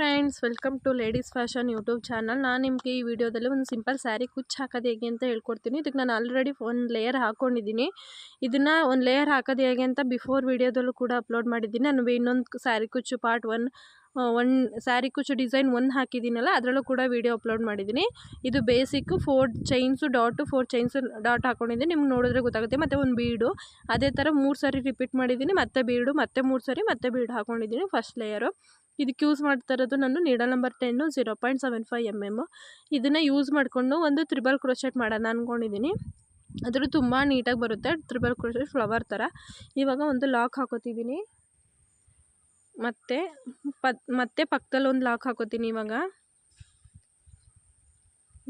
Friends welcome to ladies fashion YouTube channel ನಾನು ನಿಮಗೆ ಈ ವಿಡಿಯೋದಲ್ಲಿ ಒಂದು ಸಿಂಪಲ್ ಸ್ಯಾರಿ ಕುಚ್ಚು ಹಾಕೋದು ಹೇಗೆ ಅಂತ ಹೇಳ್ಕೊಡ್ತೀನಿ. ಇದಕ್ಕೆ ನಾನು ಆಲ್ರೆಡಿ ಒಂದು ಲೇಯರ್ ಹಾಕ್ಕೊಂಡಿದ್ದೀನಿ ಇದನ್ನು ಒಂದು ಲೇಯರ್ ಹಾಕೋದು ಹೇಗೆ ಅಂತ ಬಿಫೋರ್ ವಿಡಿಯೋದಲ್ಲೂ ಕೂಡ ಅಪ್ಲೋಡ್ ಮಾಡಿದ್ದೀನಿ. ನಾನು ಇನ್ನೊಂದು ಸ್ಯಾರಿ ಕುಚ್ಚು ಪಾರ್ಟ್ ಒನ್ ಒನ್ ಸ್ಯಾರಿ ಕುಚ್ಚು ಡಿಸೈನ್ ಒಂದು ಹಾಕಿದ್ದೀನಲ್ಲ, ಅದರಲ್ಲೂ ಕೂಡ ವಿಡಿಯೋ ಅಪ್ಲೋಡ್ ಮಾಡಿದ್ದೀನಿ. ಇದು basic four chains dot four chains dot ಹಾಕೊಂಡಿದ್ದೀನಿ. ನಿಮ್ಗೆ ನೋಡಿದ್ರೆ ಗೊತ್ತಾಗುತ್ತೆ. ಮತ್ತು ಒಂದು ಬೀಡು ಅದೇ ಥರ ಮೂರು ಸಾರಿ ರಿಪೀಟ್ ಮಾಡಿದ್ದೀನಿ. ಮತ್ತೆ ಬೀಡು ಮತ್ತೆ ಮೂರು ಸಾರಿ ಮತ್ತೆ ಬೀಡು ಹಾಕೊಂಡಿದ್ದೀನಿ ಫಸ್ಟ್ ಲೇಯರು ಇದಕ್ಕೆ ಯೂಸ್ ಮಾಡ್ತಾ ಇರೋದು ನಾನು needle number ten zero point seven five M M ಇದನ್ನು ಯೂಸ್ ಮಾಡಿಕೊಂಡು ಒಂದು ತ್ರಿಬಲ್ ಕ್ರೋಶೆಟ್ ಮಾಡೋಣ ಅಂದ್ಕೊಂಡಿದ್ದೀನಿ ಅದ್ರ ತುಂಬ ನೀಟಾಗಿ ಬರುತ್ತೆ ತ್ರಿಬಲ್ ಕ್ರೋಶೆಟ್ ಫ್ಲವರ್ ಥರ. ಇವಾಗ ಒಂದು ಲಾಕ್ ಹಾಕೋತಿದ್ದೀನಿ ಮತ್ತು ಪ ಮತ್ತೆ ಪಕ್ಕದಲ್ಲಿ ಒಂದು ಲಾಕ್ ಹಾಕೋತೀನಿ ಇವಾಗ.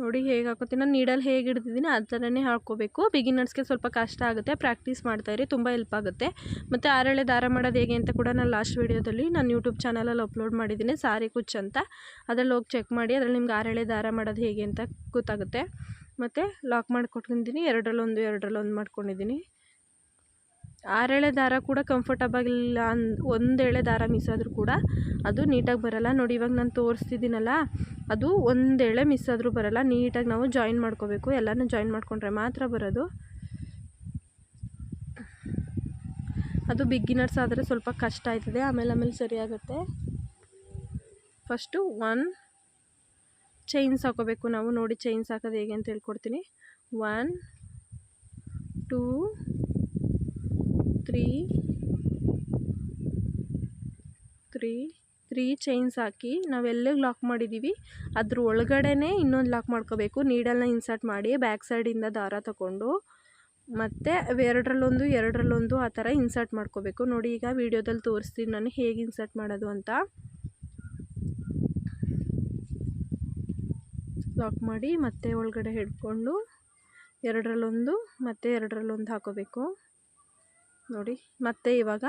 ನೋಡಿ ಹೇಗೆ ಹಾಕೋತೀನಿ ನಾನು ನೀಡಲ್ಲಿ ಹೇಗೆ ಹಿಡ್ದಿದ್ದೀನಿ ಆ ಥರನೇ ಹಾಕ್ಕೋಬೇಕು ಬಿಗಿನರ್ಸ್ಗೆ ಸ್ವಲ್ಪ ಕಷ್ಟ ಆಗುತ್ತೆ. ಪ್ರಾಕ್ಟೀಸ್ ಇರಿ, ತುಂಬ ಹೆಲ್ಪ್ ಆಗುತ್ತೆ. ಮತ್ತು ಆರಳೆ ದಾರ ಮಾಡೋದು ಹೇಗೆ ಅಂತ ಕೂಡ ನಾನು ಲಾಸ್ಟ್ ವೀಡಿಯೋದಲ್ಲಿ ನಾನು ಯೂಟ್ಯೂಬ್ ಚಾನಲಲ್ಲಿ ಅಪ್ಲೋಡ್ ಮಾಡಿದ್ದೀನಿ ಸಾರಿ ಕುಚ್ ಅಂತ. ಅದ್ರಲ್ಲಿ ಹೋಗಿ ಚೆಕ್ ಮಾಡಿ, ಅದ್ರಲ್ಲಿ ನಿಮ್ಗೆ ಆರಳೆ ದಾರ ಮಾಡೋದು ಹೇಗೆ ಅಂತ ಗೊತ್ತಾಗುತ್ತೆ. ಮತ್ತು ಲಾಕ್ ಮಾಡ್ಕೊಟ್ಕೊಂಡಿದ್ದೀನಿ ಎರಡರಲ್ಲೊಂದು ಎರಡರಲ್ಲೊಂದು ಮಾಡ್ಕೊಂಡಿದ್ದೀನಿ ಆರೇಳೆ ದಾರ ಕೂಡ ಕಂಫರ್ಟಬಲ್ ಇಲ್ಲ ಅನ್ ಒಂದು ಎಳೆ ದಾರ ಮಿಸ್ ಆದರೂ ಕೂಡ ಅದು ನೀಟಾಗಿ ಬರೋಲ್ಲ. ನೋಡಿ, ಇವಾಗ ನಾನು ತೋರಿಸ್ತಿದ್ದೀನಲ್ಲ, ಅದು ಒಂದು ಎಳೆ ಮಿಸ್ ಆದರೂ ಬರೋಲ್ಲ. ನೀಟಾಗಿ ನಾವು ಜಾಯಿನ್ ಮಾಡ್ಕೋಬೇಕು. ಎಲ್ಲನೂ ಜಾಯಿನ್ ಮಾಡ್ಕೊಂಡ್ರೆ ಮಾತ್ರ ಬರೋದು. ಅದು ಬಿಗಿನರ್ಸ್ ಆದರೆ ಸ್ವಲ್ಪ ಕಷ್ಟ ಆಯ್ತದೆ. ಆಮೇಲೆ ಆಮೇಲೆ ಸರಿಯಾಗುತ್ತೆ ಫಸ್ಟು ಒನ್ ಚೈನ್ಸ್ ಹಾಕೋಬೇಕು ನಾವು. ನೋಡಿ ಚೈನ್ಸ್ ಹಾಕೋದು ಹೇಗೆ ಅಂತ ಹೇಳ್ಕೊಡ್ತೀನಿ. One two three three three chains ಹಾಕಿ ನಾವೆಲ್ಲಿಗೆ ಲಾಕ್ ಮಾಡಿದ್ದೀವಿ ಅದ್ರ ಒಳಗಡೆನೇ ಇನ್ನೊಂದು ಲಾಕ್ ಮಾಡ್ಕೋಬೇಕು. ನೀಡಲ್ನ ಇನ್ಸರ್ಟ್ ಮಾಡಿ ಬ್ಯಾಕ್ ಸೈಡಿಂದ ದಾರ ತಗೊಂಡು ಮತ್ತು ಎರಡರಲ್ಲೊಂದು ಎರಡರಲ್ಲೊಂದು ಆ ಥರ ಇನ್ಸರ್ಟ್ ಮಾಡ್ಕೋಬೇಕು. ನೋಡಿ ಈಗ ವಿಡಿಯೋದಲ್ಲಿ ತೋರಿಸ್ತೀನಿ ನಾನು ಹೇಗೆ ಇನ್ಸರ್ಟ್ ಮಾಡೋದು ಅಂತ. ಲಾಕ್ ಮಾಡಿ ಮತ್ತೆ ಒಳಗಡೆ ಹಿಡ್ಕೊಂಡು ಎರಡರಲ್ಲೊಂದು ಮತ್ತು ಎರಡರಲ್ಲೊಂದು ಹಾಕೋಬೇಕು. ನೋಡಿ, ಮತ್ತೆ ಇವಾಗ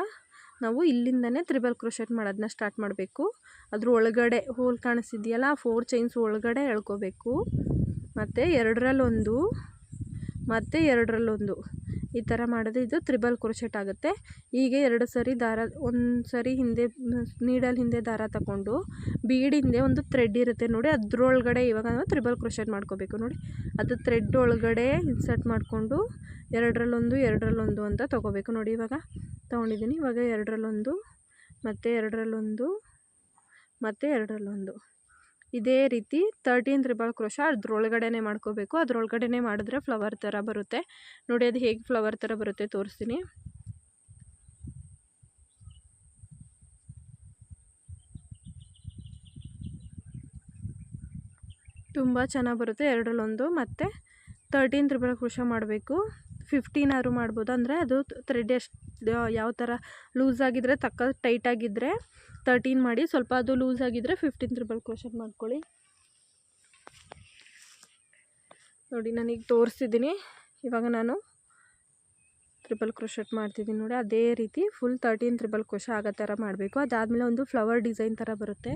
ನಾವು ಇಲ್ಲಿಂದನೇ ತ್ರಿಬಲ್ ಕ್ರೋಶೆಟ್ ಮಾಡೋದನ್ನ ಸ್ಟಾರ್ಟ್ ಮಾಡಬೇಕು. ಅದ್ರ ಒಳಗಡೆ ಹೋಲ್ ಕಾಣಿಸ್ತಿದೆಯಲ್ಲ ಆ ಫೋರ್ ಚೈನ್ಸ್ ಒಳಗಡೆ ಎಳ್ಕೋಬೇಕು. ಮತ್ತು ಎರಡರಲ್ಲೊಂದು ಮತ್ತು ಎರಡರಲ್ಲೊಂದು. ಈ ಥರ ಮಾಡಿದ್ರೆ ಇದು ತ್ರಿಬಲ್ ಕ್ರೋಶೆಟ್ ಆಗುತ್ತೆ. ಹೀಗೆ ಎರಡು ಸರಿ ದಾರ, ಒಂದು ಸರಿ ಹಿಂದೆ, ನೀಡಲ್ ಹಿಂದೆ ದಾರ ತಗೊಂಡು ಬೀಡ್ ಹಿಂದೆ ಒಂದು ಥ್ರೆಡ್ ಇರುತ್ತೆ ನೋಡಿ. ಅದ್ರೊಳಗಡೆ ಇವಾಗ ನಾವು ತ್ರಿಬಲ್ ಕ್ರೋಶೆಟ್ ಮಾಡ್ಕೋಬೇಕು ನೋಡಿ. ಅದು ಥ್ರೆಡ್ ಒಳಗಡೆ ಇನ್ಸರ್ಟ್ ಮಾಡಿಕೊಂಡು ಎರಡರಲ್ಲೊಂದು ಎರಡರಲ್ಲೊಂದು ಅಂತ ತೊಗೋಬೇಕು ನೋಡಿ ಇವಾಗ. ತೊಗೊಂಡಿದ್ದೀನಿ. ಇವಾಗ ಎರಡರಲ್ಲೊಂದು, ಮತ್ತು ಎರಡರಲ್ಲೊಂದು ಮತ್ತು ಎರಡರಲ್ಲೊಂದು. ಇದೇ ರೀತಿ ತರ್ಟೀನ್ ತ್ರಿಬಲ್ ಕ್ರೋಶ ಅದ್ರೊಳಗಡೆನೆ ಮಾಡ್ಕೋಬೇಕು. ಅದ್ರೊಳಗಡೆ ಮಾಡಿದ್ರೆ ಫ್ಲವರ್ ಥರ ಬರುತ್ತೆ. ನೋಡಿ, ಅದು ಹೇಗೆ ಫ್ಲವರ್ ಥರ ಬರುತ್ತೆ ತೋರಿಸ್ತೀನಿ. ತುಂಬ ಚೆನ್ನಾಗಿ ಬರುತ್ತೆ ಎರಡರಲ್ಲೊಂದು. ಮತ್ತು ತರ್ಟೀನ್ ತ್ರಿಬಲ್ ಕ್ರೋಶ ಮಾಡಬೇಕು. ಫಿಫ್ಟೀನ್ ಆದರೂ ಮಾಡ್ಬೋದು. ಅಂದರೆ ಅದು ಥ್ರೆಡ್ ಎಷ್ಟು ಯಾವ ಥರ ಲೂಸ್ ಆಗಿದ್ದರೆ ತಕ್ಕ ಟೈಟ್ ಆಗಿದ್ದರೆ ತರ್ಟೀನ್ ಮಾಡಿ, ಸ್ವಲ್ಪ ಅದು ಲೂಸ್ ಆಗಿದ್ದರೆ ಫಿಫ್ಟೀನ್ ತ್ರಿಬಲ್ ಕ್ರೋಶನ್ ಮಾಡ್ಕೊಳ್ಳಿ. ನೋಡಿ ನಾನೀಗ ತೋರಿಸಿದ್ದೀನಿ. ಇವಾಗ ನಾನು ತ್ರಿಬಲ್ ಕ್ರೋಶೆಟ್ ಮಾಡ್ತಿದ್ದೀನಿ ನೋಡಿ, ಅದೇ ರೀತಿ ಫುಲ್ ತರ್ಟೀನ್ ತ್ರಿಬಲ್ ಕ್ರೋಶ ಆಗೋ ಥರ ಮಾಡಬೇಕು. ಅದಾದಮೇಲೆ ಒಂದು ಫ್ಲವರ್ ಡಿಸೈನ್ ಥರ ಬರುತ್ತೆ.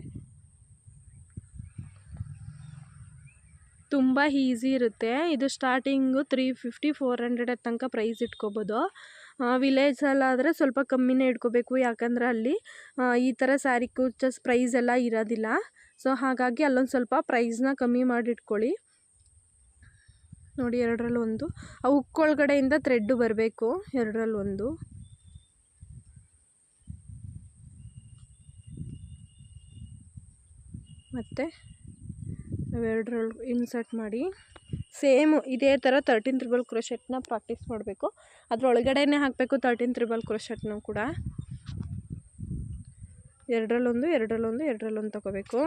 ತುಂಬ ಈಸಿ ಇರುತ್ತೆ. ಇದು starting three fifty four hundred ತನಕ ಪ್ರೈಸ್ ಇಟ್ಕೋಬೋದು. ವಿಲೇಜಲ್ಲಾದರೆ ಸ್ವಲ್ಪ ಕಮ್ಮಿನೇ ಇಟ್ಕೋಬೇಕು. ಯಾಕಂದರೆ ಅಲ್ಲಿ ಈ ಥರ ಸ್ಯಾರಿ ಕುಚ್ಚಸ್ ಪ್ರೈಸ್ ಎಲ್ಲ ಇರೋದಿಲ್ಲ. ಸೊ ಹಾಗಾಗಿ ಅಲ್ಲೊಂದು ಸ್ವಲ್ಪ ಪ್ರೈಸ್ನ ಕಮ್ಮಿ ಮಾಡಿ ಇಟ್ಕೊಳ್ಳಿ ನೋಡಿ ಎರಡರಲ್ಲಿ ಒಂದು ಆ ಉಕ್ಕೊಳಗಡೆಯಿಂದ ಥ್ರೆಡ್ಡು ಬರಬೇಕು. ಎರಡರಲ್ಲಿ ಒಂದು ಮತ್ತು? ನಾವೆರಡರಲ್ಲಿ ಇನ್ಸರ್ಟ್ ಮಾಡಿ ಸೇಮು ಇದೇ ಥರ ತರ್ಟೀನ್ ತ್ರಿಬಲ್ ಕ್ರೋಶೆಟ್ನ ಪ್ರಾಕ್ಟೀಸ್ ಮಾಡಬೇಕು. ಅದರೊಳಗಡೆನೇ ಹಾಕಬೇಕು ತರ್ಟೀನ್ ತ್ರಿಬಲ್ ಕ್ರೋಶೆಟ್ನೂ ಕೂಡ. ಎರಡರಲ್ಲೊಂದು ಎರಡರಲ್ಲೊಂದು ಎರಡರಲ್ಲೊಂದು ತಗೋಬೇಕು.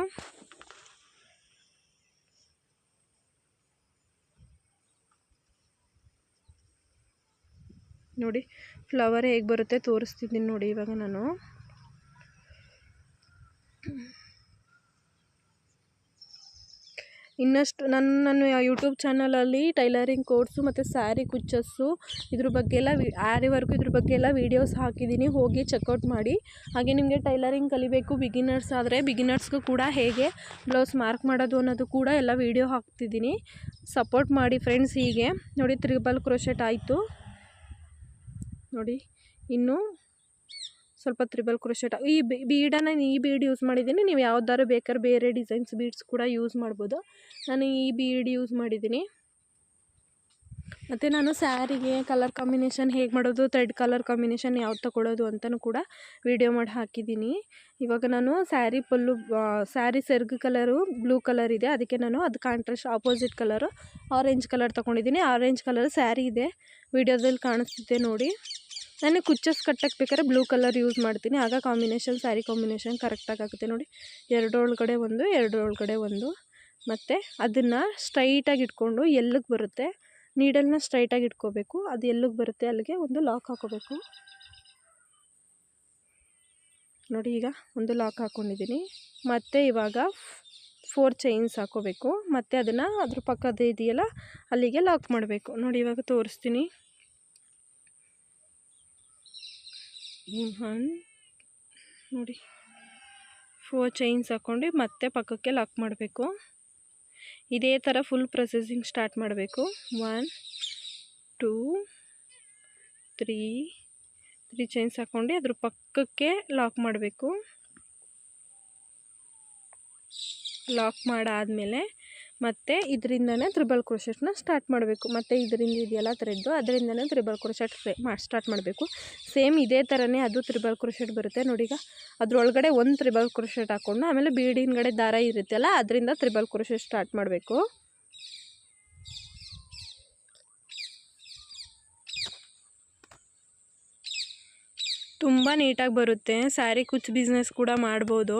ನೋಡಿ ಫ್ಲವರ್ ಹೇಗೆ ಬರುತ್ತೆ ತೋರಿಸ್ತಿದ್ದೀನಿ ನೋಡಿ ಇವಾಗ ನಾನು. ಇನ್ನಷ್ಟು ನನ್ನ ಯೂಟ್ಯೂಬ್ ಚಾನಲಲ್ಲಿ ಟೈಲರಿಂಗ್ ಕೋರ್ಸು ಮತ್ತು ಸ್ಯಾರಿ ಕುಚ್ಚಸ್ಸು ಇದ್ರ ಬಗ್ಗೆ ಎಲ್ಲ ವಿ ಇದ್ರ ಬಗ್ಗೆ ಎಲ್ಲ ವೀಡಿಯೋಸ್ ಹಾಕಿದ್ದೀನಿ. ಹೋಗಿ ಚೆಕ್ಔಟ್ ಮಾಡಿ. ಹಾಗೆ ನಿಮಗೆ ಟೈಲರಿಂಗ್ ಕಲಿಬೇಕು ಬಿಗಿನರ್ಸ್ ಆದರೆ ಬಿಗಿನರ್ಸ್ಗೂ ಕೂಡ ಹೇಗೆ ಬ್ಲೌಸ್ ಮಾರ್ಕ್ ಮಾಡೋದು ಅನ್ನೋದು ಕೂಡ ಎಲ್ಲ ವೀಡಿಯೋ ಹಾಕ್ತಿದ್ದೀನಿ. ಸಪೋರ್ಟ್ ಮಾಡಿ ಫ್ರೆಂಡ್ಸ್ ಹೀಗೆ. ನೋಡಿ ತ್ರಿಬಲ್ ಕ್ರೋಶೆಟ್ ಆಯಿತು. ನೋಡಿ, ಇನ್ನು ಸ್ವಲ್ಪ ತ್ರಿಬಲ್ ಕ್ರೋಶೆಟ್ ಈ ಬೀಡನ್ನು ಈ ಬೀಡ್ ಯೂಸ್ ಮಾಡಿದ್ದೀನಿ. ನೀವು ಯಾವ್ದಾದ್ರು ಬೇಕಾದ್ರೆ ಬೇರೆ ಡಿಸೈನ್ಸ್ ಬೀಡ್ಸ್ ಕೂಡ ಯೂಸ್ ಮಾಡ್ಬೋದು. ನಾನು ಈ ಬೀಡ್ ಯೂಸ್ ಮಾಡಿದ್ದೀನಿ. ಮತ್ತು ನಾನು ಸ್ಯಾರಿಗೆ ಕಲರ್ ಕಾಂಬಿನೇಷನ್ ಹೇಗೆ ಮಾಡೋದು ಥ್ರೆಡ್ ಕಲರ್ ಕಾಂಬಿನೇಷನ್ ಯಾವ್ದು ತಗೊಳ್ಳೋದು ಅಂತಲೂ ಕೂಡ ವಿಡಿಯೋ ಮಾಡಿ ಹಾಕಿದ್ದೀನಿ. ಇವಾಗ ನಾನು ಸ್ಯಾರಿ ಫುಲ್ಲು ಸ್ಯಾರಿ ಸೆರ್ಗ್ ಕಲರು ಬ್ಲೂ ಕಲರ್ ಇದೆ. ಅದಕ್ಕೆ ನಾನು ಅದು contrast opposite colour orange colour ತೊಗೊಂಡಿದ್ದೀನಿ. ಆರೆಂಜ್ ಕಲರ್ ಸ್ಯಾರಿ ಇದೆ. ವಿಡಿಯೋದಲ್ಲಿ ಕಾಣಿಸ್ತಿದೆ ನೋಡಿ. ನಾನು ಕುಚ್ಚಸ್ ಕಟ್ಟಕ್ಕೆ ಬೇಕಾದ್ರೆ ಬ್ಲೂ ಕಲರ್ ಯೂಸ್ ಮಾಡ್ತೀನಿ. ಆಗ ಕಾಂಬಿನೇಷನ್, ಸ್ಯಾರಿ ಕಾಂಬಿನೇಷನ್ ಕರೆಕ್ಟಾಗಿ ಆಗುತ್ತೆ ನೋಡಿ. ಎರಡು ಒಳಗಡೆ ಒಂದು ಎರಡು ಒಳಗಡೆ ಒಂದು. ಮತ್ತು ಅದನ್ನು ಸ್ಟ್ರೈಟಾಗಿ ಇಟ್ಕೊಂಡು ಎಲ್ಲಿಗೆ ಬರುತ್ತೆ? ನೀಡಲ್ನ ಸ್ಟ್ರೈಟಾಗಿ ಇಟ್ಕೋಬೇಕು. ಅದು ಎಲ್ಲಿಗೆ ಬರುತ್ತೆ? ಅಲ್ಲಿಗೆ ಒಂದು ಲಾಕ್ ಹಾಕೋಬೇಕು. ನೋಡಿ ಈಗ ಒಂದು ಲಾಕ್ ಹಾಕ್ಕೊಂಡಿದ್ದೀನಿ ಮತ್ತು ಇವಾಗ ಫೋರ್ ಚೈನ್ಸ್ ಹಾಕೋಬೇಕು. ಮತ್ತು ಅದನ್ನು ಅದ್ರ ಪಕ್ಕದ ಇದೆಯಲ್ಲ, ಅಲ್ಲಿಗೆ ಲಾಕ್ ಮಾಡಬೇಕು. ನೋಡಿ ಇವಾಗ ತೋರಿಸ್ತೀನಿ. ಒನ್ ನೋಡಿ. ಫೋರ್ ಚೈನ್ಸ್ ಹಾಕ್ಕೊಂಡು ಮತ್ತೆ ಪಕ್ಕಕ್ಕೆ ಲಾಕ್ ಮಾಡಬೇಕು. ಇದೇ ಥರ ಫುಲ್ ಪ್ರೊಸೆಸಿಂಗ್ ಸ್ಟಾರ್ಟ್ ಮಾಡಬೇಕು. One two three three chains ಹಾಕ್ಕೊಂಡು ಅದ್ರ ಪಕ್ಕಕ್ಕೆ ಲಾಕ್ ಮಾಡಬೇಕು. ಲಾಕ್ ಮಾಡಾದಮೇಲೆ ಮತ್ತು ಇದರಿಂದನೇ ತ್ರಿಬಲ್ ಕ್ರೋಶೆಟ್ನ ಸ್ಟಾರ್ಟ್ ಮಾಡಬೇಕು. ಮತ್ತು ಇದರಿಂದ ಇದೆಯಲ್ಲ ಥ್ರೆಡ್ಡು ಅದರಿಂದನೇ ತ್ರಿಬಲ್ ಕ್ರೋಶೆಟ್ ಮಾಡಿ ಸ್ಟಾರ್ಟ್ ಮಾಡಬೇಕು. ಸೇಮ್ ಇದೇ ಥರನೇ ಅದು ತ್ರಿಬಲ್ ಕ್ರೋಶೆಟ್ ಬರುತ್ತೆ ನೋಡಿ ಈಗ ಅದ್ರೊಳಗಡೆ ಒಂದು ತ್ರಿಬಲ್ ಕ್ರೋಶೆಟ್ ಹಾಕ್ಕೊಂಡು ಆಮೇಲೆ ಬೀಡಿನ ಕಡೆ ದಾರ ಇರುತ್ತಲ್ಲ, ಅದರಿಂದ ತ್ರಿಬಲ್ ಕ್ರೋಶೆಟ್ ಸ್ಟಾರ್ಟ್ ಮಾಡಬೇಕು. ತುಂಬ ನೀಟಾಗಿ ಬರುತ್ತೆ. ಸ್ಯಾರಿ ಕುಚ್ ಬಿಸ್ನೆಸ್ ಕೂಡ ಮಾಡ್ಬೋದು.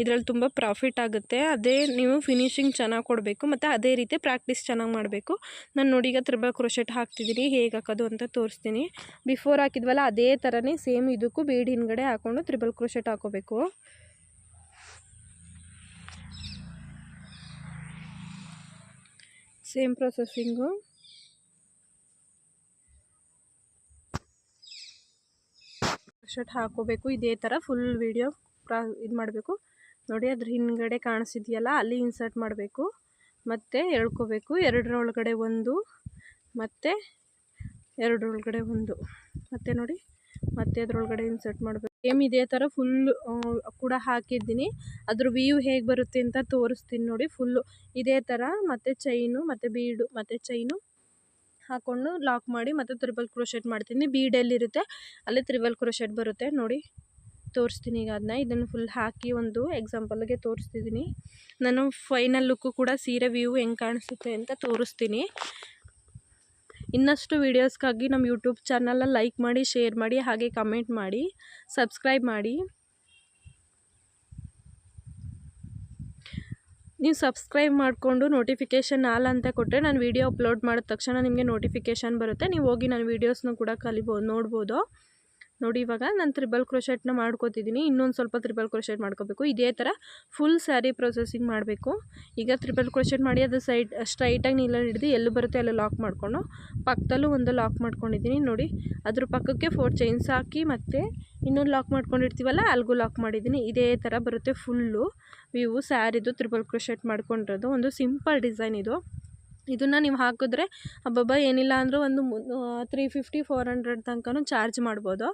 ಇದರಲ್ಲಿ ತುಂಬ ಪ್ರಾಫಿಟ್ ಆಗುತ್ತೆ. ಅದೇ ನೀವು ಫಿನಿಶಿಂಗ್ ಚೆನ್ನಾಗಿ ಕೊಡಬೇಕು ಮತ್ತು ಅದೇ ರೀತಿ ಪ್ರಾಕ್ಟೀಸ್ ಚೆನ್ನಾಗಿ ಮಾಡಬೇಕು. ನಾನು ನೋಡಿ ಈಗ ತ್ರಿಬಲ್ ಕ್ರೋಶೆಟ್ ಹಾಕ್ತಿದ್ದೀನಿ ಹೇಗೆ ಹಾಕೋದು ಅಂತ ತೋರಿಸ್ತೀನಿ. ಬಿಫೋರ್ ಹಾಕಿದ್ವಲ್ಲ ಅದೇ ಥರನೇ ಸೇಮ್ ಇದಕ್ಕೂ ಬೀಡ್ ಹಿಂದ್ಗಡೆ ಹಾಕ್ಕೊಂಡು ತ್ರಿಬಲ್ ಕ್ರೋಶೆಟ್ ಹಾಕೋಬೇಕು. Same processing. ಶರ್ಟ್ ಹಾಕೋಬೇಕು. ಇದೇ ಥರ ಫುಲ್ ವೀಡಿಯೋ ಪ್ರಾ, ಇದು ಮಾಡಬೇಕು. ನೋಡಿ, ಅದ್ರ ಹಿಂದ್ಗಡೆ ಕಾಣಿಸಿದೆಯಲ್ಲ, ಅಲ್ಲಿ ಇನ್ಸರ್ಟ್ ಮಾಡಬೇಕು. ಮತ್ತು ಎಳ್ಕೋಬೇಕು. ಎರಡರ ಒಳಗಡೆ ಒಂದು, ಮತ್ತು ಎರಡರೊಳಗಡೆ ಒಂದು. ಮತ್ತು ನೋಡಿ, ಮತ್ತೆ ಅದರೊಳಗಡೆ ಇನ್ಸರ್ಟ್ ಮಾಡಬೇಕು. ಸೇಮ್ ಇದೇ ಥರ ಫುಲ್ ಕೂಡ ಹಾಕಿದ್ದೀನಿ. ಅದ್ರ ವ್ಯೂ ಹೇಗೆ ಬರುತ್ತೆ ಅಂತ ತೋರಿಸ್ತೀನಿ ನೋಡಿ ಫುಲ್ಲು ಇದೇ ಥರ ಮತ್ತು ಚೈನು ಮತ್ತು ಬೀಡು ಮತ್ತು ಚೈನು ಹಾಕ್ಕೊಂಡು ಲಾಕ್ ಮಾಡಿ ಮತ್ತು ತ್ರಿಬಲ್ ಕ್ರೋಶೆಟ್ ಮಾಡ್ತೀನಿ. ಬೀಡಲ್ಲಿರುತ್ತೆ ಅಲ್ಲಿ ತ್ರಿಬಲ್ ಕ್ರೋಶೆಟ್ ಬರುತ್ತೆ. ನೋಡಿ, ತೋರಿಸ್ತೀನಿ ಈಗ ಅದನ್ನ ಇದನ್ನು ಫುಲ್ ಹಾಕಿ ಒಂದು ಎಕ್ಸಾಂಪಲ್ಗೆ ತೋರಿಸ್ತಿದ್ದೀನಿ ನಾನು ಫೈನಲ್ ಲುಕ್ಕು ಕೂಡ ಸೀರೆ ವ್ಯೂ ಹೆಂಗೆ ಕಾಣಿಸುತ್ತೆ ಅಂತ ತೋರಿಸ್ತೀನಿ. ಇನ್ನಷ್ಟು ವೀಡಿಯೋಸ್ಗಾಗಿ ನಮ್ಮ ಯೂಟ್ಯೂಬ್ ಚಾನಲ ಲೈಕ್ ಮಾಡಿ ಶೇರ್ ಮಾಡಿ, ಹಾಗೆ ಕಮೆಂಟ್ ಮಾಡಿ ಸಬ್ಸ್ಕ್ರೈಬ್ ಮಾಡಿ. ನೀವು ಸಬ್ಸ್ಕ್ರೈಬ್ ಮಾಡಿಕೊಂಡು ನೋಟಿಫಿಕೇಷನ್ ಆಲ್ ಅಂತ ಕೊಟ್ಟರೆ ನಾನು ವೀಡಿಯೋ ಅಪ್ಲೋಡ್ ಮಾಡಿದ ತಕ್ಷಣ ನಿಮಗೆ ನೋಟಿಫಿಕೇಷನ್ ಬರುತ್ತೆ. ನೀವು ಹೋಗಿ ನನ್ನ ವೀಡಿಯೋಸ್ನೂ ಕೂಡ ಕಲಿಬೋದು ನೋಡ್ಬೋದು. ನೋಡಿ ಇವಾಗ ನಾನು ತ್ರಿಬಲ್ ಕ್ರೋಶೆಟ್ನ ಮಾಡ್ಕೋತಿದ್ದೀನಿ ಇನ್ನೊಂದು ಸ್ವಲ್ಪ ತ್ರಿಬಲ್ ಕ್ರೋಶೆಟ್ ಮಾಡ್ಕೋಬೇಕು. ಇದೇ ಥರ ಫುಲ್ ಸ್ಯಾರಿ ಪ್ರೊಸೆಸಿಂಗ್ ಮಾಡಬೇಕು. ಈಗ ತ್ರಿಬಲ್ ಕ್ರೋಶೆಟ್ ಮಾಡಿ ಅದು ಸೈಡ್ ಸ್ಟ್ರೈಟಾಗಿ ನೀಲ ಹಿಡಿದು ಎಲ್ಲಿ ಬರುತ್ತೆ ಅಲ್ಲಿ ಲಾಕ್ ಮಾಡಿಕೊಂಡು ಪಕ್ಕದಲ್ಲೂ ಒಂದು ಲಾಕ್ ಮಾಡ್ಕೊಂಡಿದ್ದೀನಿ ನೋಡಿ. ಅದ್ರ ಪಕ್ಕಕ್ಕೆ ಫೋರ್ ಚೈನ್ಸ್ ಹಾಕಿ ಮತ್ತು ಇನ್ನೊಂದು ಲಾಕ್ ಮಾಡ್ಕೊಂಡಿರ್ತೀವಲ್ಲ, ಅಲ್ಗೂ ಲಾಕ್ ಮಾಡಿದ್ದೀನಿ ಇದೇ ಥರ ಬರುತ್ತೆ ಫುಲ್ಲು ವ್ಯೂ ಸ್ಯಾರಿದು ತ್ರಿಬಲ್ ಕ್ರೋಶೆಟ್ ಮಾಡ್ಕೊಂಡಿರೋದು ಒಂದು ಸಿಂಪಲ್ ಡಿಸೈನ್ ಇದು. ಇದನ್ನು ನೀವು ಹಾಕಿದ್ರೆ, ಅಬ್ಬಬ್ಬ, ಏನಿಲ್ಲ ಅಂದರೂ ಒಂದು ತ್ರೀ ಫಿಫ್ಟಿ ಫೋರ್ ಹಂಡ್ರೆಡ್ ತನಕನೂ ಚಾರ್ಜ್ ಮಾಡ್ಬೋದು.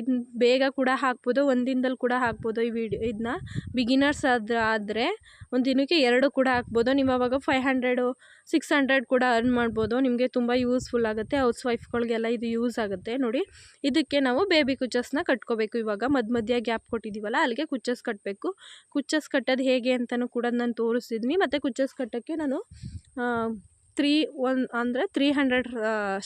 ಇದನ್ನ ಬೇಗ ಕೂಡ ಹಾಕ್ಬೋದು, ಒಂದು ದಿನದಲ್ಲಿ ಕೂಡ ಹಾಕ್ಬೋದು ಈ ವಿಡಿಯೋ ಇದನ್ನ ಬಿಗಿನರ್ಸ್ ಆದ್ರೆ, ಆದರೆ ಒಂದು ದಿನಕ್ಕೆ ಎರಡು ಕೂಡ ಹಾಕ್ಬೋದು. ನೀವು ಅವಾಗ ಫೈವ್ ಹಂಡ್ರೆಡು ಸಿಕ್ಸ್ ಹಂಡ್ರೆಡ್ ಕೂಡ ಅರ್ನ್ ಮಾಡ್ಬೋದು. ನಿಮಗೆ ತುಂಬ ಯೂಸ್ಫುಲ್ ಆಗುತ್ತೆ. ಹೌಸ್ ವೈಫ್ಗಳಿಗೆಲ್ಲ ಇದು ಯೂಸ್ ಆಗುತ್ತೆ. ನೋಡಿ, ಇದಕ್ಕೆ ನಾವು ಬೇಬಿ ಕುಚ್ಚಸ್ನ ಕಟ್ಕೋಬೇಕು. ಇವಾಗ ಮಧ್ಯ ಮಧ್ಯ ಗ್ಯಾಪ್ ಕೊಟ್ಟಿದ್ದೀವಲ್ಲ ಅಲ್ಲಿಗೆ ಕುಚ್ಚಸ್ ಕಟ್ಟಬೇಕು ಕುಚ್ಚಸ್ ಕಟ್ಟೋದು ಹೇಗೆ ಅಂತಲೂ ಕೂಡ ನಾನು ತೋರಿಸ್ತಿದ್ದೀನಿ ಮತ್ತು ಕುಚ್ಚಸ್ ಕಟ್ಟೋಕ್ಕೆ ನಾನು ತ್ರೀ ಒನ್ ಅಂದರೆ ತ್ರೀ ಹಂಡ್ರೆಡ್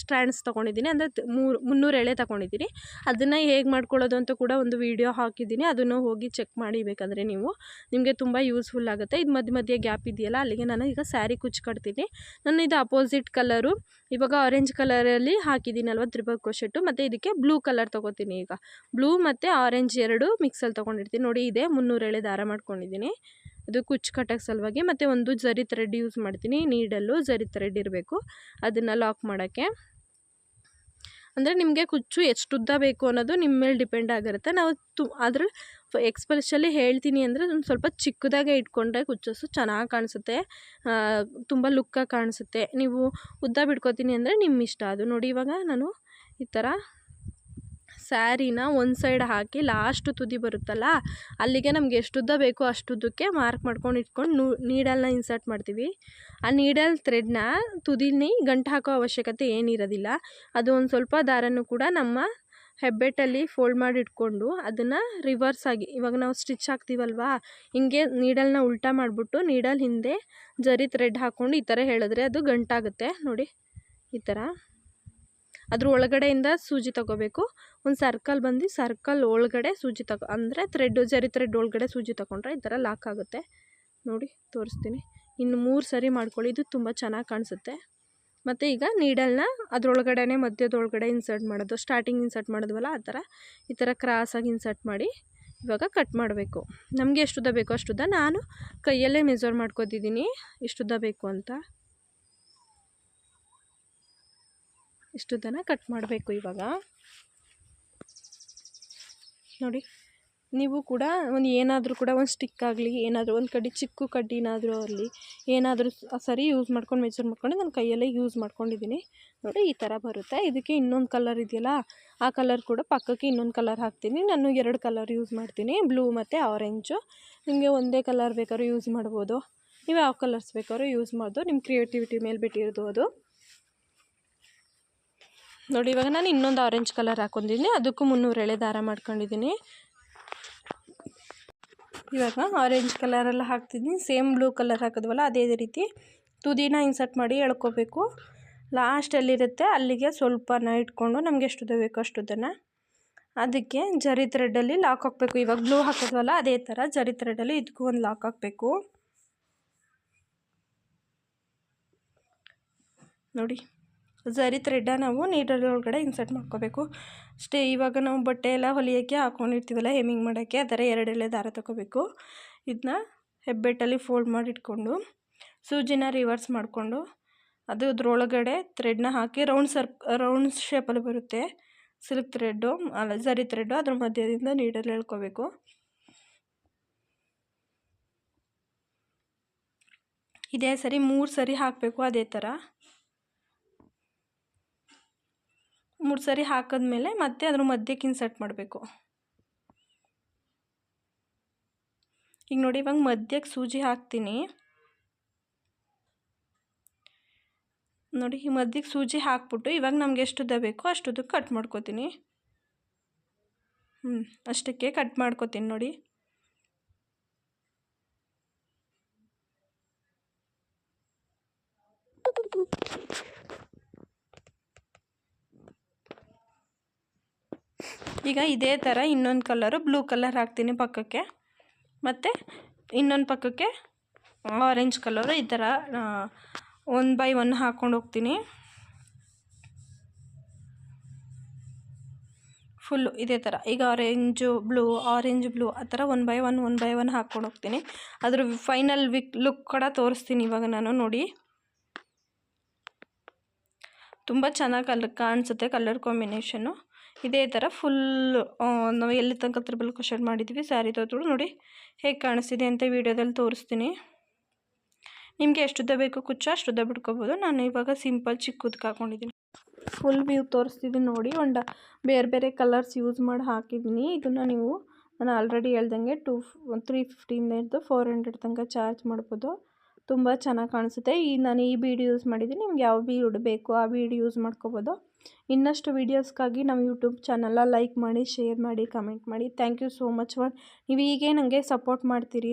ಸ್ಟ್ಯಾಂಡ್ಸ್ ತೊಗೊಂಡಿದ್ದೀನಿ. ಅಂದರೆ ಮೂರು, ಮುನ್ನೂರು ಎಳೆ ತೊಗೊಂಡಿದ್ದೀನಿ. ಅದನ್ನು ಹೇಗೆ ಮಾಡ್ಕೊಳ್ಳೋದು ಅಂತ ಕೂಡ ಒಂದು ವೀಡಿಯೋ ಹಾಕಿದ್ದೀನಿ. ಅದನ್ನು ಹೋಗಿ ಚೆಕ್ ಮಾಡಿ ಬೇಕಾದರೆ ನೀವು. ನಿಮಗೆ ತುಂಬ ಯೂಸ್ಫುಲ್ ಆಗುತ್ತೆ. ಇದು ಮಧ್ಯ ಮಧ್ಯೆ ಗ್ಯಾಪ್ ಇದೆಯಲ್ಲ, ಅಲ್ಲಿಗೆ ನಾನು ಈಗ ಸ್ಯಾರಿ ಕುಚ್ಚು ಕಟ್ತೀನಿ. ನಾನು ಇದು ಅಪೋಸಿಟ್ ಕಲರು ಇವಾಗ ಆರೆಂಜ್ ಕಲರಲ್ಲಿ ಹಾಕಿದ್ದೀನಲ್ವ ತ್ರಿಬಲ್ ಕ್ರೋಶೆಟ್ಟು. ಮತ್ತು ಇದಕ್ಕೆ ಬ್ಲೂ ಕಲರ್ ತೊಗೋತೀನಿ ಈಗ. ಬ್ಲೂ ಮತ್ತು ಆರೆಂಜ್ ಎರಡು ಮಿಕ್ಸಲ್ಲಿ ತೊಗೊಂಡಿರ್ತೀನಿ. ನೋಡಿ, ಇದೆ ಮುನ್ನೂರು ಎಳೆ ದಾರ ಮಾಡ್ಕೊಂಡಿದ್ದೀನಿ. ಅದು ಕುಚ್ಚು ಕಟ್ಟೋಕ್ಕೆ ಸಲುವಾಗಿ ಮತ್ತು ಒಂದು ಜರಿ ಥ್ರೆಡ್ ಯೂಸ್ ಮಾಡ್ತೀನಿ. ನೀಡಲ್ಲು ಜರಿ ಥ್ರೆಡ್ ಇರಬೇಕು ಅದನ್ನು ಲಾಕ್ ಮಾಡೋಕ್ಕೆ. ಅಂದರೆ ನಿಮಗೆ ಕುಚ್ಚು ಎಷ್ಟು ಉದ್ದ ಬೇಕು ಅನ್ನೋದು ನಿಮ್ಮ ಮೇಲೆ ಡಿಪೆಂಡ್ ಆಗಿರುತ್ತೆ. ನಾವು ತು ಅದ್ರ ಎಕ್ಸ್ಪೆಷಲಿ ಹೇಳ್ತೀನಿ ಅಂದರೆ ಒಂದು ಸ್ವಲ್ಪ ಚಿಕ್ಕದಾಗೆ ಇಟ್ಕೊಂಡ್ರೆ ಕುಚ್ಚಸು ಚೆನ್ನಾಗಿ ಕಾಣಿಸುತ್ತೆ. ತುಂಬ ಲುಕ್ಕಾಗಿ ಕಾಣಿಸುತ್ತೆ. ನೀವು ಉದ್ದ ಬಿಡ್ಕೋತೀನಿ ಅಂದರೆ ನಿಮ್ಮ ಇಷ್ಟ ಅದು ನೋಡಿ ಇವಾಗ ನಾನು ಈ ಥರ ಸ್ಯಾರಿನ ಒಂದು ಸೈಡ್ ಹಾಕಿ ಲಾಸ್ಟ್ ತುದಿ ಬರುತ್ತಲ್ಲ, ಅಲ್ಲಿಗೆ ನಮ್ಗೆ ಎಷ್ಟು ಉದ್ದ ಬೇಕೋ ಅಷ್ಟುದ್ದಕ್ಕೆ ಮಾರ್ಕ್ ಮಾಡ್ಕೊಂಡು ಇಟ್ಕೊಂಡು ನೀಡಲ್ನ ಇನ್ಸರ್ಟ್ ಮಾಡ್ತೀವಿ. ಆ ನೀಡಲ್ ಥ್ರೆಡ್ನ ತುದಿನಿ ಗಂಟು ಹಾಕೋ ಅವಶ್ಯಕತೆ ಏನಿರೋದಿಲ್ಲ. ಅದು ಒಂದು ಸ್ವಲ್ಪ ದಾರನೂ ಕೂಡ ನಮ್ಮ ಹೆಬ್ಬೆಟ್ಟಲ್ಲಿ ಫೋಲ್ಡ್ ಮಾಡಿ ಇಟ್ಕೊಂಡು ಅದನ್ನು ರಿವರ್ಸ್ ಆಗಿ, ಇವಾಗ ನಾವು ಸ್ಟಿಚ್ ಹಾಕ್ತೀವಲ್ವಾ, ಹಿಂಗೆ ನೀಡಲ್ನ ಉಲ್ಟಾ ಮಾಡಿಬಿಟ್ಟು ನೀಡಲ್ ಹಿಂದೆ ಜರಿ ಥ್ರೆಡ್ ಹಾಕ್ಕೊಂಡು ಈ ಥರ ಹೇಳಿದ್ರೆ ಅದು ಗಂಟಾಗುತ್ತೆ. ನೋಡಿ, ಈ ಥರ. ಅದ್ರ ಒಳಗಡೆಯಿಂದ ಸೂಜಿ ತಗೋಬೇಕು. ಒಂದು ಸರ್ಕಲ್ ಬಂದು ಸರ್ಕಲ್ ಒಳಗಡೆ ಸೂಜಿ ತಗೋ, ಅಂದರೆ ಥ್ರೆಡ್ ಜರಿ ಥ್ರೆಡ್ ಒಳಗಡೆ ಸೂಜಿ ತಗೊಂಡ್ರೆ ಈ ಥರ ಲಾಕ್ ಆಗುತ್ತೆ. ನೋಡಿ, ತೋರಿಸ್ತೀನಿ. ಇನ್ನು ಮೂರು ಸರಿ ಮಾಡ್ಕೊಳ್ಳಿ, ಇದು ತುಂಬ ಚೆನ್ನಾಗಿ ಕಾಣಿಸುತ್ತೆ. ಮತ್ತು ಈಗ ನೀಡಲ್ನ ಅದರೊಳಗಡೆ ಮಧ್ಯದೊಳಗಡೆ ಇನ್ಸರ್ಟ್ ಮಾಡೋದು. ಸ್ಟಾರ್ಟಿಂಗ್ ಇನ್ಸರ್ಟ್ ಮಾಡಿದ್ವಲ್ಲ, ಆ ಥರ. ಈ ಥರ ಕ್ರಾಸಾಗಿ ಇನ್ಸರ್ಟ್ ಮಾಡಿ ಇವಾಗ ಕಟ್ ಮಾಡಬೇಕು. ನಮಗೆ ಎಷ್ಟುದ ಬೇಕೋ ಅಷ್ಟುದ್ದ ನಾನು ಕೈಯಲ್ಲೇ ಮೆಜರ್ ಮಾಡ್ಕೊತಿದ್ದೀನಿ. ಎಷ್ಟುದ ಬೇಕು ಅಂತ. ಇಷ್ಟುದ್ದನ ಕಟ್ ಮಾಡಬೇಕು ಇವಾಗ. ನೋಡಿ, ನೀವು ಕೂಡ ಒಂದು ಏನಾದರೂ ಕೂಡ ಒಂದು ಸ್ಟಿಕ್ ಆಗಲಿ, ಏನಾದರೂ ಒಂದು ಕಡ್ಡಿ, ಚಿಕ್ಕ ಕಡ್ಡಿನಾದರೂ ಅಲ್ಲಿ ಏನಾದರೂ ಸರಿ ಯೂಸ್ ಮಾಡ್ಕೊಂಡು ಮೆಜರ್ ಮಾಡ್ಕೊಂಡು ನಾನು ಕೈಯಲ್ಲೇ ಯೂಸ್ ಮಾಡ್ಕೊಂಡಿದ್ದೀನಿ ನೋಡಿ, ಈ ಥರ ಬರುತ್ತೆ. ಇದಕ್ಕೆ ಇನ್ನೊಂದು ಕಲರ್ ಇದೆಯಲ್ಲ, ಆ ಕಲರ್ ಕೂಡ ಪಕ್ಕಕ್ಕೆ ಇನ್ನೊಂದು ಕಲರ್ ಹಾಕ್ತೀನಿ. ನಾನು ಎರಡು ಕಲರ್ ಯೂಸ್ ಮಾಡ್ತೀನಿ. ಬ್ಲೂ ಮತ್ತು ಆರೆಂಜು ನಿಮಗೆ ಒಂದೇ ಕಲರ್ ಬೇಕಾದ್ರೂ ಯೂಸ್ ಮಾಡ್ಬೋದು. ನೀವು ಯಾವ ಕಲರ್ಸ್ ಬೇಕಾದ್ರೂ ಯೂಸ್ ಮಾಡೋದು ನಿಮ್ಮ ಕ್ರಿಯೇಟಿವಿಟಿ ಮೇಲೆ ಬಿಟ್ಟಿರೋದು ಅದು. ನೋಡಿ, ಇವಾಗ ನಾನು ಇನ್ನೊಂದು ಆರೆಂಜ್ ಕಲರ್ ಹಾಕೊಂಡಿದ್ದೀನಿ. ಅದಕ್ಕೂ ಮುನ್ನೂರು ಎಳೆ ದಾರ ಮಾಡ್ಕೊಂಡಿದ್ದೀನಿ. ಇವಾಗ ಆರೆಂಜ್ ಕಲರೆಲ್ಲ ಹಾಕ್ತಿದ್ದೀನಿ. ಸೇಮ್ ಬ್ಲೂ ಕಲರ್ ಹಾಕಿದ್ವಲ್ಲ, ಅದೇ ರೀತಿ ತುದಿನ ಇನ್ಸರ್ಟ್ ಮಾಡಿ ಎಳ್ಕೋಬೇಕು. ಲಾಸ್ಟ್ ಲಾಸ್ಟಲ್ಲಿರುತ್ತೆ ಅಲ್ಲಿಗೆ ಸ್ವಲ್ಪನ ಇಟ್ಕೊಂಡು ನಮಗೆ ಎಷ್ಟು ಬೇಕೋ ಅಷ್ಟುದನ್ನು. ಅದಕ್ಕೆ ಜರಿ ಥ್ರೆಡ್ಡಲ್ಲಿ ಲಾಕ್ ಹಾಕಬೇಕು. ಇವಾಗ ಬ್ಲೂ ಹಾಕಿದ್ವಲ್ಲ, ಅದೇ ಥರ ಜರಿ ಥ್ರೆಡ್ಡಲ್ಲಿ ಇದಕ್ಕೂ ಒಂದು ಲಾಕ್ ಹಾಕಬೇಕು. ನೋಡಿ ಝರಿ ಥ್ರೆಡ್ಡ ನಾವು ನೀಡಲ್ ಇನ್ಸರ್ಟ್ ಮಾಡ್ಕೋಬೇಕು. ಅಷ್ಟೇ, ಇವಾಗ ನಾವು ಬಟ್ಟೆ ಎಲ್ಲ ಹೊಲಿಯೋಕ್ಕೆ ಹಾಕ್ಕೊಂಡಿರ್ತೀವಲ್ಲ ಹೆಮ್ಮಿಂಗ್ ಮಾಡೋಕ್ಕೆ, ಆ ಥರ ಎರಡೆಳೆ ದಾರ ತಗೋಬೇಕು. ಇದನ್ನ ಹೆಬ್ಬೆಟ್ಟಲ್ಲಿ ಫೋಲ್ಡ್ ಮಾಡಿ ಇಟ್ಕೊಂಡು ಸೂಜಿನ ರಿವರ್ಸ್ ಮಾಡಿಕೊಂಡು, ಅದು ಅದ್ರೊಳಗಡೆ ಥ್ರೆಡ್ನ ಹಾಕಿ ರೌಂಡ್ ಸರ್ಪ್ ರೌಂಡ್ ಶೇಪಲ್ಲಿ ಬರುತ್ತೆ. ಸಿಲ್ಕ್ ಥ್ರೆಡ್ಡು ಅಲ್ಲ ಝರಿ ಥ್ರೆಡ್ಡು ಅದ್ರ ಮಧ್ಯದಿಂದ ನೀಡಲ್ಲಿ ಎಳ್ಕೋಬೇಕು. ಇದೇ ಸರಿ ಮೂರು ಸರಿ ಹಾಕಬೇಕು ಅದೇ ಥರ. ಮೂರು ಸರಿ ಹಾಕಿದ್ಮೇಲೆ ಮತ್ತೆ ಅದ್ರ ಮಧ್ಯಕ್ಕೆ ಇನ್ಸರ್ಟ್ ಮಾಡಬೇಕು. ಈಗ ನೋಡಿ ಇವಾಗ ಮಧ್ಯಕ್ಕೆ ಸೂಜಿ ಹಾಕ್ತೀನಿ. ನೋಡಿ ಈ ಮಧ್ಯಕ್ಕೆ ಸೂಜಿ ಹಾಕ್ಬಿಟ್ಟು ಇವಾಗ ನಮ್ಗೆ ಎಷ್ಟುದ್ದ ಬೇಕೋ ಅಷ್ಟುದ್ದು ಕಟ್ ಮಾಡ್ಕೋತೀನಿ. ಹ್ಞೂ ಅಷ್ಟಕ್ಕೆ ಕಟ್ ಮಾಡ್ಕೋತೀನಿ ನೋಡಿ. ಈಗ ಇದೇ ಥರ ಇನ್ನೊಂದು ಕಲರು ಬ್ಲೂ ಕಲರ್ ಹಾಕ್ತೀನಿ ಪಕ್ಕಕ್ಕೆ. ಮತ್ತು ಇನ್ನೊಂದು ಪಕ್ಕಕ್ಕೆ ಆರೆಂಜ್ ಕಲರು ಈ ಥರ ಒನ್ ಬೈ ಒನ್ ಹಾಕ್ಕೊಂಡು ಹೋಗ್ತೀನಿ. ಫುಲ್ಲು ಇದೇ ಥರ. ಈಗ ಆರೆಂಜು ಬ್ಲೂ, ಆರೆಂಜ್ ಬ್ಲೂ, ಆ ಥರ one by one one by one ಹಾಕ್ಕೊಂಡು ಹೋಗ್ತೀನಿ. ಅದ್ರ ಫೈನಲ್ ವಿಕ್ ಲುಕ್ ಕೂಡ ತೋರಿಸ್ತೀನಿ ಇವಾಗ ನಾನು, ನೋಡಿ. ತುಂಬ ಚೆನ್ನಾಗಿ ಕಲ್, ಕಾಣಿಸುತ್ತೆ ಕಲರ್ ಕಾಂಬಿನೇಷನ್ನು ಇದೇ ಥರ ಫುಲ್ ನಾವು ಎಲ್ಲಿ ತನಕ ತ್ರಿಬಲ್ ಕ್ವಶನ್ ಮಾಡಿದ್ವಿ ಸ್ಯಾರಿ ತೋತಳು ನೋಡಿ ಹೇಗೆ ಕಾಣಿಸ್ತಿದೆ ಅಂತ ವೀಡಿಯೋದಲ್ಲಿ ತೋರಿಸ್ತೀನಿ. ನಿಮಗೆ ಎಷ್ಟುದ್ದ ಬೇಕು ಕುಚ್ಚ, ಅಷ್ಟುದ್ದ ಬಿಟ್ಕೋಬೋದು. ನಾನು ಇವಾಗ ಸಿಂಪಲ್ ಚಿಕ್ಕದಕ್ಕೆ ಹಾಕ್ಕೊಂಡಿದ್ದೀನಿ ಫುಲ್ ವ್ಯೂ ತೋರಿಸ್ತಿದ್ದೀನಿ ನೋಡಿ, ಒಂದು ಬೇರೆ ಬೇರೆ ಕಲರ್ಸ್ ಯೂಸ್ ಮಾಡಿ ಹಾಕಿದ್ದೀನಿ ಇದನ್ನು ನೀವು, ನಾನು ಆಲ್ರೆಡಿ ಹೇಳ್ದಂಗೆ ಟೂ ತ್ರೀ ಫಿಫ್ಟಿಯಿಂದ ಫೋರ್ ಹಂಡ್ರೆಡ್ ತನಕ ಚಾರ್ಜ್ ಮಾಡ್ಬೋದು. ತುಂಬ ಚೆನ್ನಾಗಿ ಕಾಣಿಸುತ್ತೆ. ಈ ನಾನು ಈ ಬೀಡ್ ಯೂಸ್ ಮಾಡಿದ್ದೀನಿ. ನಿಮ್ಗೆ ಯಾವ ಬೀಡ್ ಬೇಕು ಆ ಬೀಡ್ ಯೂಸ್ ಮಾಡ್ಕೋಬೋದು. ಇನ್ನಷ್ಟು ವೀಡಿಯೋಸ್ಗಾಗಿ ನಮ್ಮ ಯೂಟ್ಯೂಬ್ ಚಾನಲ್ನ ಲೈಕ್ ಮಾಡಿ ಶೇರ್ ಮಾಡಿ ಕಮೆಂಟ್ ಮಾಡಿ. Thank you so much for ನೀವು ಹೀಗೆ ನನಗೆ ಸಪೋರ್ಟ್ ಮಾಡ್ತೀರಿ.